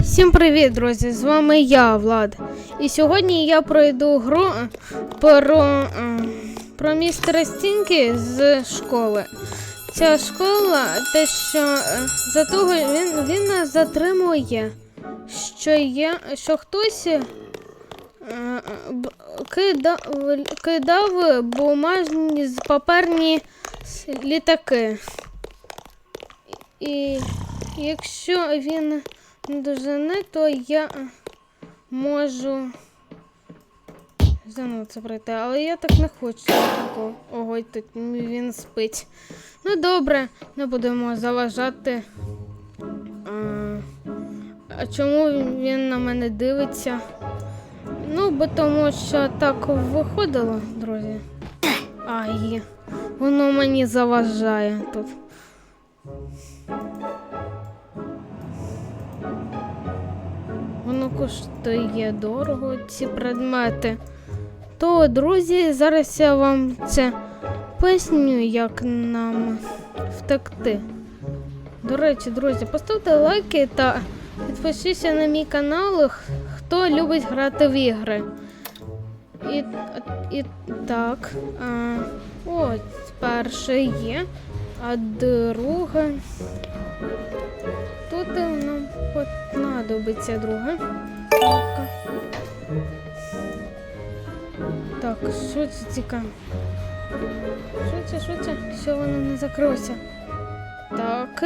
Всім привіт, друзі! З вами я, Влад. І сьогодні я пройду гру про, е, про містера Стінкі з школи. Ця школа, те, що е, за того він, він нас затримує, що є, що хтось е, кидав, кидав бумажні паперні літаки. І якщо він не дожене, то я можу заново це пройти, але я так не хочу такого. Ого, тут він спить. Ну добре, не будемо заважати. А чому він на мене дивиться? Ну, бо тому що так виходило, друзі. Ай, воно мені заважає тут. Коштує дорого ці предмети. То, друзі, зараз я вам це поясню, як нам втекти. До речі, друзі, поставте лайки та підпишіться на мій канал, хто любить грати в ігри. І, і так. А, ось перше є, а друге. Понадобиться друге. Так. Так, що це цікаво? Що це, що це? Що воно не закрилося? Так.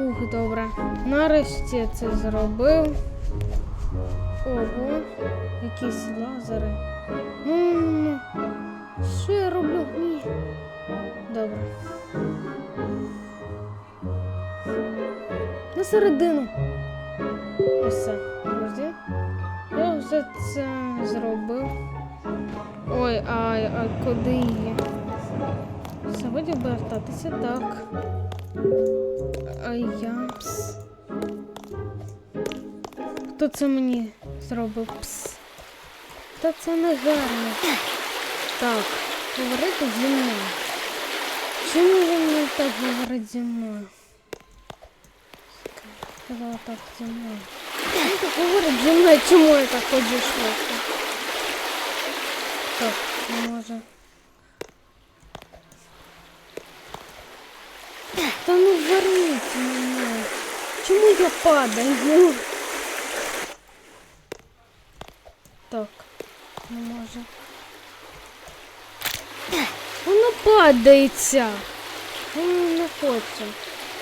Ух, добре. Нарешті це зробив. Ого, якісь лазери. Ну, ну, ну. Що я роблю? Ні. Добре. На середину. Все, друзі. Я вже це зробив. Ой, а, а куди її? Сьогодні вертатися так. А я. Пс. Хто це мені зробив? Пс. Та це не гарно. Так, говорити зі мною. Чому він не так говорить зі мною? Сказала так зі мною. Він так говорить зі мною, чому я так ходжу швидко? Так, не може. Та ну верніть мене. Чому я падаю? Так, не може. Воно падається. Воно не хоче.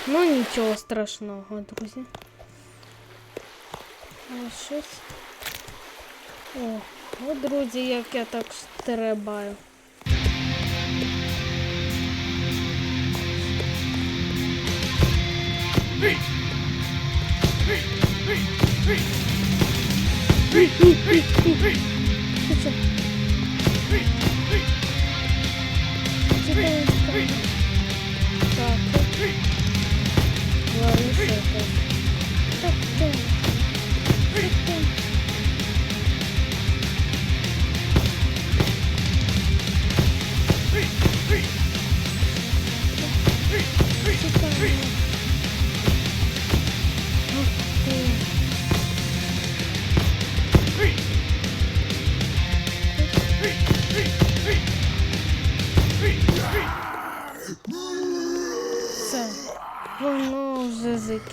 Ну нічого страшного, друзі. Ось щось. О, о, друзі, як я так стрибаю. Що це?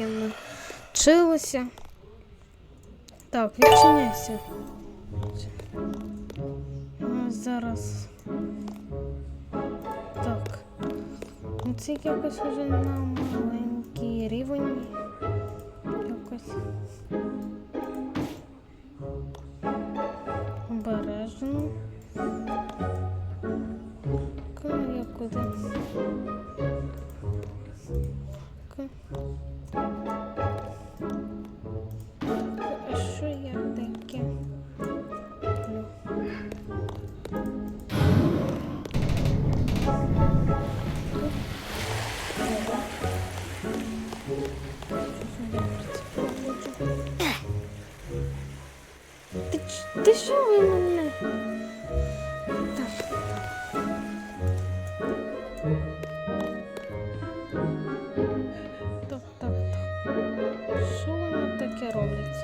Вже закінчилося. Так, відчиняйся. Ну, зараз. Так. Ну, Це якось вже на маленький рівень. Якось. Обережно. Я куди? Ти що ви мене? Так. Так, так, так. Що таке роблять.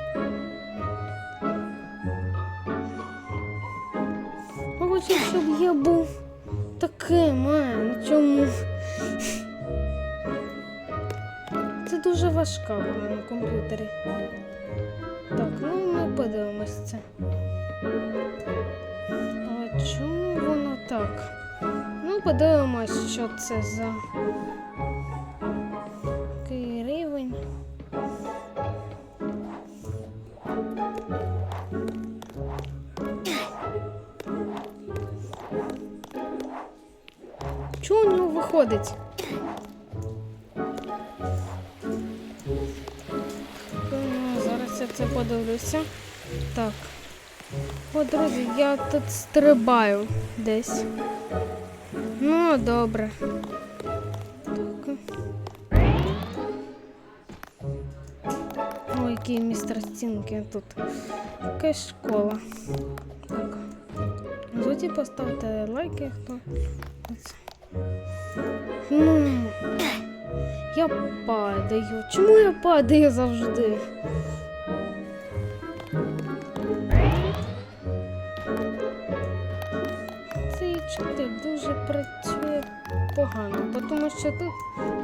Хочу, щоб я був таким, а ну чому? Дуже важка була на комп'ютері. Так, ну ми подивимось це. А чому воно так? Ну, подивимось, що це за який рівень. Чого у нього виходить? Це подивлюся. Так. О, друзі, я тут стрибаю десь. Ну, добре. Так. Ой, який містер стінки тут. Якась школа. Так. Зоті поставте лайки, хто. Ну, я падаю. Чому я падаю завжди? Дуже працює погано, тому що тут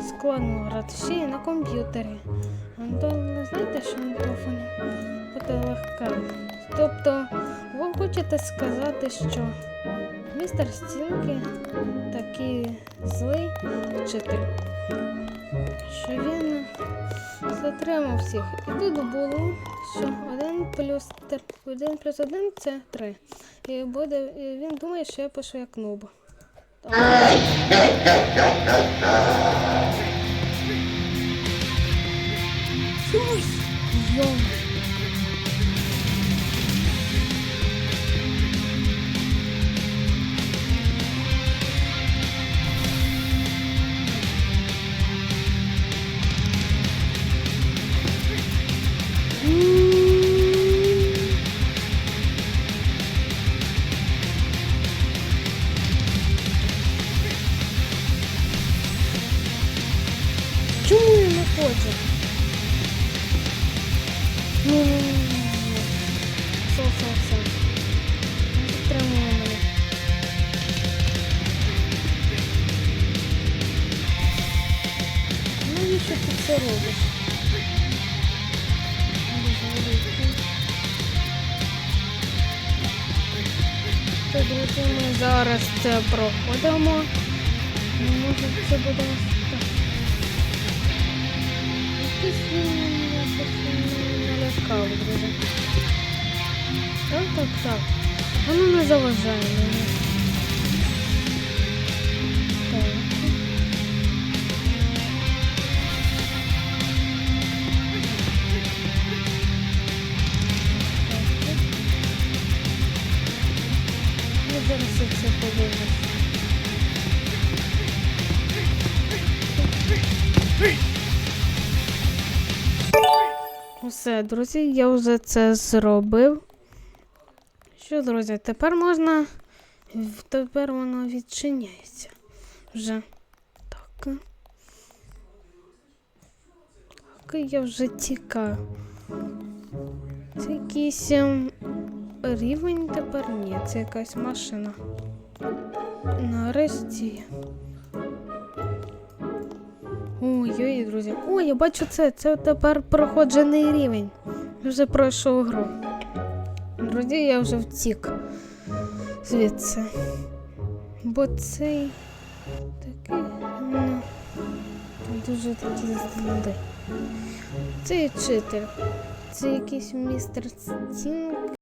складно грати ще й на комп'ютері. Не знаєте, що на телефоні буде легке. Тобто, ви хочете сказати, що містер Стінки такий злий вчитель, що він затримав всіх. І тут було, що 1 плюс 1 плюс 1 це 3. І буде, і він думає, що я пишу як. Так. Ой, йом. Друзі, ми зараз це проходимо. Може це буде. Якийсь він мене налякав, друзі. Так, так, так. Воно не заважає мені. Все, друзі, я вже це зробив. Що, друзі, тепер можна. Тепер воно відчиняється. Вже. Так. Так, я вже тікаю. Це якийсь ем, рівень тепер ні, це якась машина. Нарешті. Ой-ой, друзі. Ой, я бачу це. Це тепер проходжений рівень. Вже пройшов гру. Друзі, я вже втік звідси. Бо цей такий. Ну, дуже такий злий. Цей вчитель. Це якийсь містер Стінг.